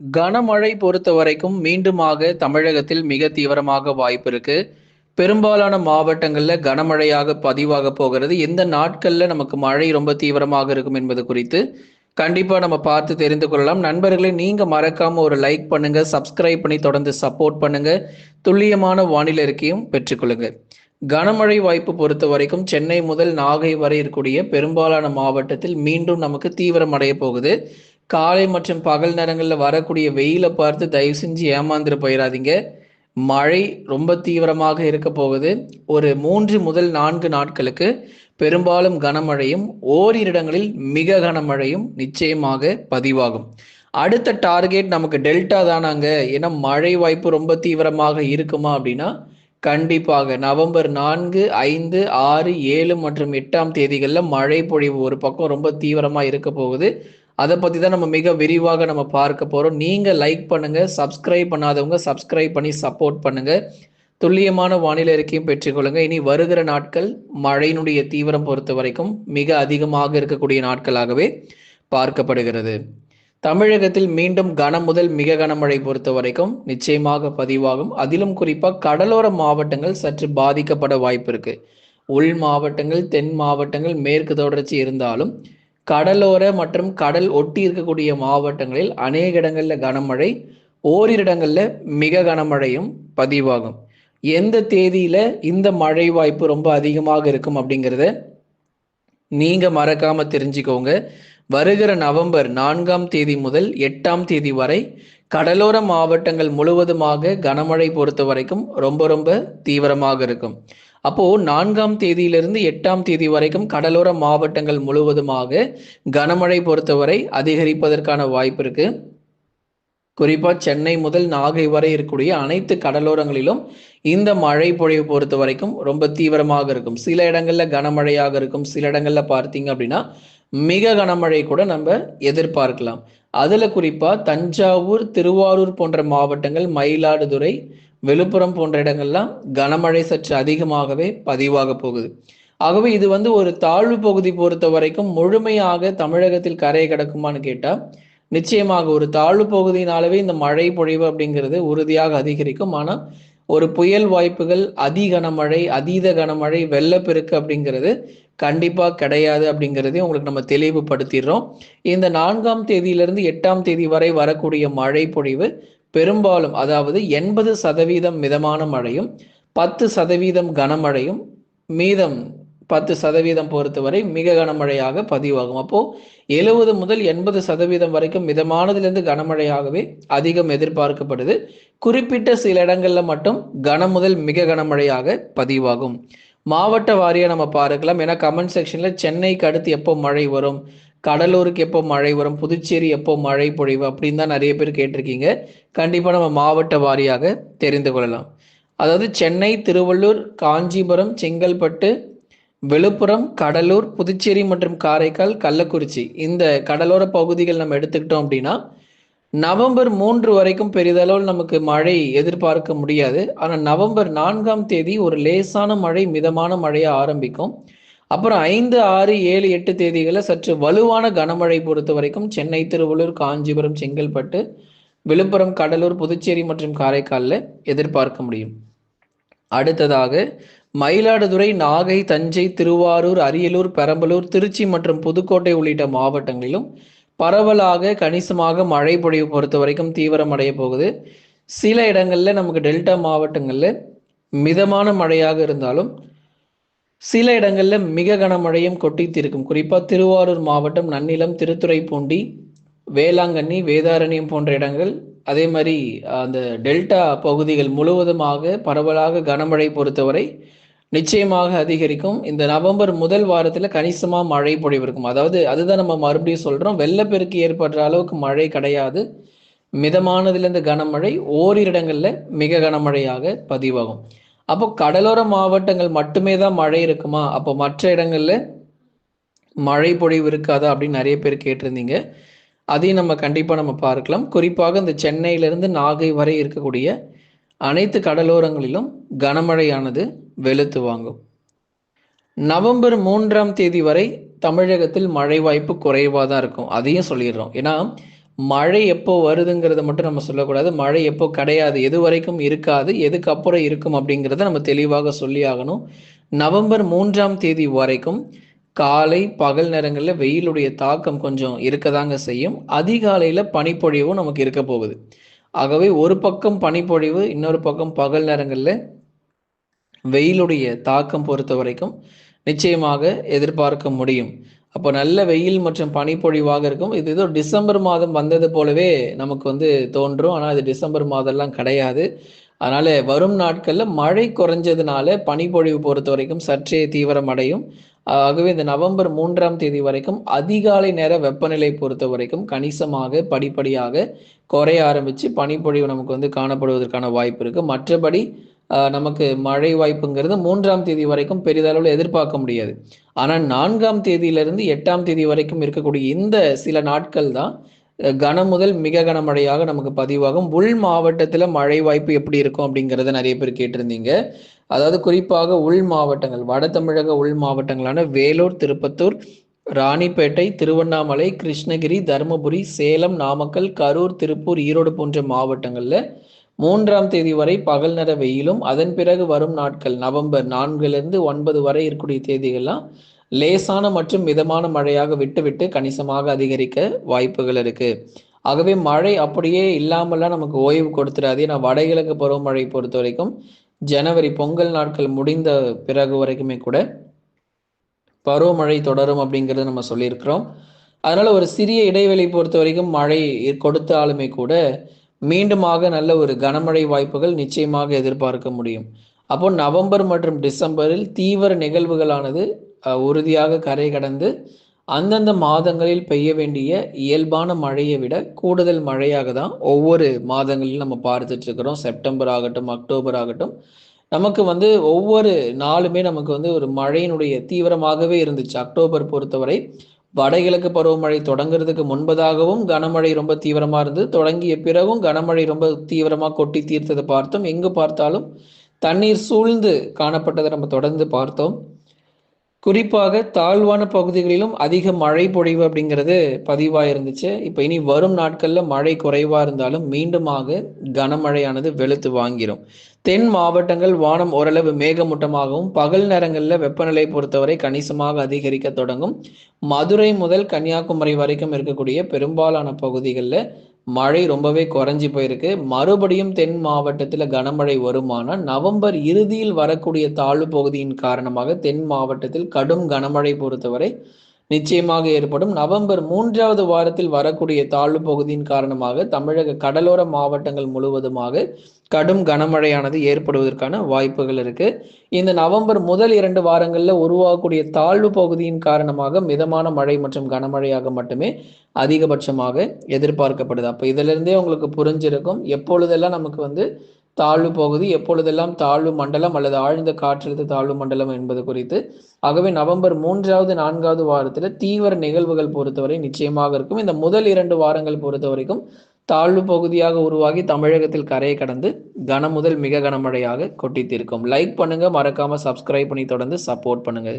கனமழை பொறுத்த வரைக்கும் மீண்டுமாக தமிழகத்தில் மிக தீவிரமாக வாய்ப்பு இருக்கு. பெரும்பாலான மாவட்டங்கள்ல கனமழையாக பதிவாக போகிறது. எந்த நாட்கள்ல நமக்கு மழை ரொம்ப தீவிரமாக இருக்கும் என்பது குறித்து கண்டிப்பா நம்ம பார்த்து தெரிந்து கொள்ளலாம். நண்பர்களே நீங்க மறக்காம ஒரு லைக் பண்ணுங்க சப்ஸ்கிரைப் பண்ணி தொடர்ந்து சப்போர்ட் பண்ணுங்க. துல்லியமான வானிலை இருக்கையும் பெற்றுக்கொள்ளுங்க கனமழை வாய்ப்பு பொறுத்த வரைக்கும் சென்னை முதல் நாகை வரை இருக்கக்கூடிய பெரும்பாலான மாவட்டத்தில் மீண்டும் நமக்கு தீவிரமடைய போகுது. காலை மற்றும் பகல் நேரங்களில் வரக்கூடிய வெயிலை பார்த்து தயவு செஞ்சு ஏமாந்துட்டு போயிடாதீங்க. மழை ரொம்ப தீவிரமாக இருக்க போகுது. ஒரு மூன்று முதல் நான்கு நாட்களுக்கு பெரும்பாலும் கனமழையும் ஓரிரு இடங்களில் மிக கனமழையும் நிச்சயமாக பதிவாகும். அடுத்த டார்கெட் நமக்கு டெல்டா தானாங்க. ஏன்னா மழை வாய்ப்பு ரொம்ப தீவிரமாக இருக்குமா அப்படின்னா கண்டிப்பாக. நவம்பர் நான்கு ஐந்து ஆறு ஏழு மற்றும் எட்டாம் தேதிகளில் மழை பொழிவு ஒரு பக்கம் ரொம்ப தீவிரமாக இருக்க போகுது. அதை பற்றி தான் நம்ம மிக விரிவாக நம்ம பார்க்க போகிறோம் நீங்கள் லைக் பண்ணுங்கள் சப்ஸ்கிரைப் பண்ணாதவங்க சப்ஸ்கிரைப் பண்ணி சப்போர்ட் பண்ணுங்கள் துல்லியமான வானிலை அறிக்கையும் பெற்றுக்கொள்ளுங்க. இனி வருகிற நாட்கள் மழையினுடைய தீவிரம் பொறுத்த வரைக்கும் மிக அதிகமாக இருக்கக்கூடிய நாட்களாகவே பார்க்கப்படுகிறது. தமிழகத்தில் மீண்டும் கனம் முதல் மிக கனமழை பொறுத்த வரைக்கும் நிச்சயமாக பதிவாகும். அதிலும் குறிப்பாக கடலோர மாவட்டங்கள் சற்று பாதிக்கப்பட வாய்ப்பு இருக்கு. உள் மாவட்டங்கள் தென் மாவட்டங்கள் மேற்கு தொடர்ச்சி இருந்தாலும் கடலோர மற்றும் கடல் ஒட்டி இருக்கக்கூடிய மாவட்டங்களில் அநேக இடங்களில் கனமழை ஓரிரு இடங்களில் மிக கனமழையும் பதிவாகும். எந்த தேதியில இந்த மழை வாய்ப்பு ரொம்ப அதிகமாக இருக்கும் அப்படிங்கிறத நீங்க மறக்காம தெரிஞ்சுக்கோங்க. வருகிற நவம்பர் நான்காம் தேதி முதல் எட்டாம் தேதி வரை கடலோர மாவட்டங்கள் முழுவதுமாக கனமழை பொறுத்த வரைக்கும் ரொம்ப ரொம்ப தீவிரமாக இருக்கும். அப்போ நான்காம் தேதியிலிருந்து எட்டாம் தேதி வரைக்கும் கடலோர மாவட்டங்கள் முழுவதுமாக கனமழை பொறுத்தவரை அதிகரிப்பதற்கான வாய்ப்பு இருக்கு. குறிப்பா சென்னை முதல் நாகை வரை இருக்கக்கூடிய அனைத்து கடலோரங்களிலும் இந்த மழை பொழிவு பொறுத்த வரைக்கும் ரொம்ப தீவிரமாக இருக்கும். சில இடங்கள்ல கனமழையாக இருக்கும். சில இடங்கள்ல பார்த்தீங்க அப்படின்னா மிக கனமழை கூட நம்ம எதிர்பார்க்கலாம். அதுல குறிப்பா தஞ்சாவூர் திருவாரூர் போன்ற மாவட்டங்கள் மயிலாடுதுறை விழுப்புரம் போன்ற இடங்கள்லாம் கனமழை சற்று அதிகமாகவே பதிவாக போகுது. ஆகவே இது வந்து ஒரு தாழ்வு பகுதி பொறுத்த வரைக்கும் முழுமையாக தமிழகத்தில் கரையை கிடக்குமான்னு கேட்டால் நிச்சயமாக ஒரு தாழ்வு பகுதியினாலவே இந்த மழை பொழிவு அப்படிங்கிறது உறுதியாக அதிகரிக்கும். ஆனால் ஒரு புயல் வாய்ப்புகள் அதி கனமழை அதீத கனமழை வெள்ளப்பெருக்கு அப்படிங்கிறது கண்டிப்பாக கிடையாது அப்படிங்கிறதையும் உங்களுக்கு நம்ம தெளிவுபடுத்திடுறோம். இந்த நான்காம் தேதியிலிருந்து எட்டாம் தேதி வரை வரக்கூடிய மழை பொழிவு பெரும்பாலும் அதாவது எண்பது சதவீதம் மிதமான மழையும் பத்து சதவீதம் கனமழையும் மீதம் பத்து சதவீதம் பொறுத்தவரை மிக கனமழையாக பதிவாகும். அப்போ எழுபது முதல் எண்பது சதவீதம் வரைக்கும் மிதமானதிலிருந்து கனமழையாகவே அதிகம் எதிர்பார்க்கப்படுது. குறிப்பிட்ட சில இடங்கள்ல மட்டும் கன முதல் மிக கனமழையாக பதிவாகும். மாவட்ட வாரியா நம்ம பார்க்கலாம். ஏன்னா கமெண்ட் செக்ஷன்ல சென்னைக்கு அடுத்து எப்போ மழை வரும்? கடலூருக்கு எப்போ மழை வரும் புதுச்சேரி எப்போ மழை பொழிவு அப்படின்னு தான் நிறைய பேர் கேட்டிருக்கீங்க. கண்டிப்பாக நம்ம மாவட்ட வாரியாக தெரிந்து கொள்ளலாம். அதாவது சென்னை திருவள்ளூர் காஞ்சிபுரம் செங்கல்பட்டு விழுப்புரம் கடலூர் புதுச்சேரி மற்றும் காரைக்கால் கள்ளக்குறிச்சி இந்த கடலோர பகுதிகள் நம்ம எடுத்துக்கிட்டோம் அப்படின்னா நவம்பர் மூன்று வரைக்கும் பெரிதளவில் நமக்கு மழை எதிர்பார்க்க முடியாது. ஆனால் நவம்பர் நான்காம் தேதி ஒரு லேசான மழை மிதமான மழையாக ஆரம்பிக்கும். அப்புறம் ஐந்து ஆறு ஏழு எட்டு தேதிகளில் சற்று வலுவான கனமழை பொறுத்த வரைக்கும் சென்னை திருவள்ளூர் காஞ்சிபுரம் செங்கல்பட்டு விழுப்புரம் கடலூர் புதுச்சேரி மற்றும் காரைக்காலில் எதிர்பார்க்க முடியும். அடுத்ததாக மயிலாடுதுறை நாகை தஞ்சை திருவாரூர் அரியலூர் பெரம்பலூர் திருச்சி மற்றும் புதுக்கோட்டை உள்ளிட்ட மாவட்டங்களிலும் பரவலாக கணிசமாக மழை பொழிவு பொறுத்த வரைக்கும் தீவிரமடைய போகுது. சில இடங்களில் நமக்கு டெல்டா மாவட்டங்களில் மிதமான மழையாக இருந்தாலும் சில இடங்களில் மிக கனமழையும் கொட்டித்திருக்கும். குறிப்பாக திருவாரூர் மாவட்டம் நன்னிலம் திருத்துறைப்பூண்டி வேளாங்கண்ணி வேதாரண்யம் போன்ற இடங்கள். அதே மாதிரி அந்த டெல்டா பகுதிகள் முழுவதுமாக பரவலாக கனமழை பொறுத்தவரை நிச்சயமாக அதிகரிக்கும். இந்த நவம்பர் முதல் வாரத்தில் கணிசமாக மழை பொழிவிருக்கும். அதாவது அதுதான் நம்ம மறுபடியும் சொல்கிறோம் வெள்ளப்பெருக்கு ஏற்படுற அளவுக்கு மழை கிடையாது. மிதமானதுலேருந்து கனமழை ஓரிரு இடங்களில் மிக கனமழையாக பதிவாகும். அப்போ கடலோர மாவட்டங்கள் மட்டுமே தான் மழை இருக்குமா? அப்போ மற்ற இடங்கள்ல மழை பொழிவு இருக்காதா அப்படின்னு நிறைய பேர் கேட்டிருந்தீங்க. அதையும் நம்ம கண்டிப்பா நம்ம பார்க்கலாம். குறிப்பாக இந்த சென்னையிலிருந்து நாகை வரை இருக்கக்கூடிய அனைத்து கடலோரங்களிலும் கனமழையானது வெளுத்து வாங்கும். நவம்பர் மூன்றாம் தேதி வரை தமிழகத்தில் மழை வாய்ப்பு குறைவாக தான் இருக்கும். அதையும் சொல்லிடுறோம். ஏன்னா மழை எப்போ வருதுங்கிறத மட்டும் நம்ம சொல்லக்கூடாது. மழை எப்போ கிடையாது எது வரைக்கும் இருக்காது எதுக்கு அப்புறம் இருக்கும் அப்படிங்கிறத நம்ம தெளிவாக சொல்லி ஆகணும். நவம்பர் மூன்றாம் தேதி வரைக்கும் காலை பகல் நேரங்களில் வெயிலுடைய தாக்கம் கொஞ்சம் இருக்கதாங்க செய்யும். அதிகாலையில் பனிப்பொழிவும் நமக்கு இருக்க போகுது. ஆகவே ஒரு பக்கம் பனிப்பொழிவு இன்னொரு பக்கம் பகல் நேரங்களில் வெயிலுடைய தாக்கம் பொறுத்த வரைக்கும் நிச்சயமாக எதிர்பார்க்க முடியும். அப்போ நல்ல வெயில் மற்றும் பனிப்பொழிவாக இருக்கும். இது ஏதோ டிசம்பர் மாதம் வந்தது போலவே நமக்கு வந்து தோன்றும். ஆனால் அது டிசம்பர் மாதம்லாம் கிடையாது. அதனால வரும் நாட்களில் மழை குறைஞ்சதுனால பனிப்பொழிவு பொறுத்த வரைக்கும் சற்றே தீவிரம் அடையும். ஆகவே இந்த நவம்பர் மூன்றாம் தேதி வரைக்கும் அதிகாலை நேர வெப்பநிலை பொறுத்த வரைக்கும் கணிசமாக படிப்படியாக குறைய ஆரம்பித்து பனிப்பொழிவு நமக்கு வந்து காணப்படுவதற்கான வாய்ப்பு இருக்குது மற்றபடி நமக்கு மழை வாய்ப்புங்கிறது மூன்றாம் தேதி வரைக்கும் பெரிதளவில் எதிர்பார்க்க முடியாது. ஆனால் நான்காம் தேதியிலிருந்து எட்டாம் தேதி வரைக்கும் இருக்கக்கூடிய இந்த சில நாட்கள் தான் கனம் முதல் மிக கனமழையாக நமக்கு பதிவாகும். உள் மாவட்டத்தில் மழை வாய்ப்பு எப்படி இருக்கும் அப்படிங்கிறத நிறைய பேர் கேட்டிருந்தீங்க. அதாவது குறிப்பாக உள் மாவட்டங்கள் வட தமிழக உள் மாவட்டங்களான வேலூர் திருப்பத்தூர் ராணிப்பேட்டை திருவண்ணாமலை கிருஷ்ணகிரி தருமபுரி சேலம் நாமக்கல் கரூர் திருப்பூர் ஈரோடு போன்ற மாவட்டங்களில் மூன்றாம் தேதி வரை பகல் நேர வெயிலும் அதன் பிறகு வரும் நாட்கள் நவம்பர் நான்குலேருந்து ஒன்பது வரை இருக்கக்கூடிய தேதிகள்லாம் லேசான மற்றும் மிதமான மழையாக விட்டுவிட்டு கணிசமாக அதிகரிக்க வாய்ப்புகள் இருக்கு. ஆகவே மழை அப்படியே இல்லாமல்லாம் நமக்கு ஓய்வு கொடுத்துடாது ஏன்னா வடகிழக்கு பருவமழை பொறுத்த வரைக்கும் ஜனவரி பொங்கல் நாட்கள் முடிந்த பிறகு வரைக்குமே கூட பருவமழை தொடரும் அப்படிங்கிறத நம்ம சொல்லியிருக்கிறோம். அதனால ஒரு சிறிய இடைவெளி பொறுத்த வரைக்கும் மழை கொடுத்தாலுமே கூட மீண்டுமாக நல்ல ஒரு கனமழை வாய்ப்புகள் நிச்சயமாக எதிர்பார்க்க முடியும். அப்போ நவம்பர் மற்றும் டிசம்பரில் தீவிர நிகழ்வுகளானது உறுதியாக கரை கடந்து அந்தந்த மாதங்களில் பெய்ய வேண்டிய இயல்பான மழையை விட கூடுதல் மழையாக தான் ஒவ்வொரு மாதங்களிலும் நம்ம பார்த்துட்டு இருக்கிறோம். செப்டம்பர் ஆகட்டும் அக்டோபர் ஆகட்டும். நமக்கு வந்து ஒவ்வொரு நாளுமே நமக்கு வந்து ஒரு மழையினுடைய தீவிரமாகவே இருந்துச்சு. அக்டோபர் பொறுத்தவரை வடகிழக்கு பருவமழை தொடங்குறதுக்கு முன்பதாகவும் கனமழை ரொம்ப தீவிரமா இருந்து தொடங்கிய பிறகும் கனமழை ரொம்ப தீவிரமா கொட்டி தீர்த்ததை பார்த்தோம் எங்கு பார்த்தாலும் தண்ணீர் சூழ்ந்து காணப்பட்டதை நம்ம தொடர்ந்து பார்த்தோம். குறிப்பாக தாழ்வான பகுதிகளிலும் அதிக மழை பொழிவு அப்படிங்கிறது பதிவாக இருந்துச்சு. இப்போ இனி வரும் நாட்களில் மழை குறைவாக இருந்தாலும் மீண்டுமாக கனமழையானது வெளுத்து வாங்கிடும் தென் மாவட்டங்கள் வானம் ஓரளவு மேகமூட்டமாகவும் பகல் நேரங்களில் வெப்பநிலை பொறுத்தவரை கணிசமாக அதிகரிக்க தொடங்கும். மதுரை முதல் கன்னியாகுமரி வரைக்கும் இருக்கக்கூடிய பெரும்பாலான பகுதிகளில் மழை ரொம்பவே குறைஞ்சி போயிருக்கு. மறுபடியும் தென் மாவட்டத்தில் கனமழை வருமானால் நவம்பர் இறுதியில் வரக்கூடிய தாழ்வு பகுதியின் காரணமாக தென் மாவட்டத்தில் கடும் கனமழை பொறுத்தவரை நிச்சயமாக ஏற்படும். நவம்பர் மூன்றாவது வாரத்தில் வரக்கூடிய தாழ்வு பகுதியின் காரணமாக தமிழக கடலோர மாவட்டங்கள் முழுவதுமாக கடும் கனமழையானது ஏற்படுவதற்கான வாய்ப்புகள் இருக்கு. இந்த நவம்பர் முதல் இரண்டு வாரங்களில் உருவாகக்கூடிய தாழ்வு பகுதியின் காரணமாக மிதமான மழை மற்றும் கனமழையாக மட்டுமே அதிகபட்சமாக எதிர்பார்க்கப்படுது. அப்போ இதுல இருந்தே உங்களுக்கு புரிஞ்சிருக்கும். எப்பொழுதெல்லாம் நமக்கு வந்து தாழ்வு பகுதி. எப்பொழுதெல்லாம் தாழ்வு மண்டலம் அல்லது ஆழ்ந்த காற்றழுத்த தாழ்வு மண்டலம் என்பது குறித்து ஆகவே நவம்பர் மூன்றாவது நான்காவது வாரத்தில் தீவிர நிகழ்வுகள் பொறுத்தவரை நிச்சயமாக இருக்கும். இந்த முதல் இரண்டு வாரங்கள் பொறுத்த வரைக்கும் தாழ்வு பகுதியாக உருவாகி தமிழகத்தில் கரையை கடந்து கன முதல் மிக கனமழையாக கொட்டித்திருக்கும் லைக் பண்ணுங்க மறக்காம சப்ஸ்கிரைப் பண்ணி தொடர்ந்து சப்போர்ட் பண்ணுங்க.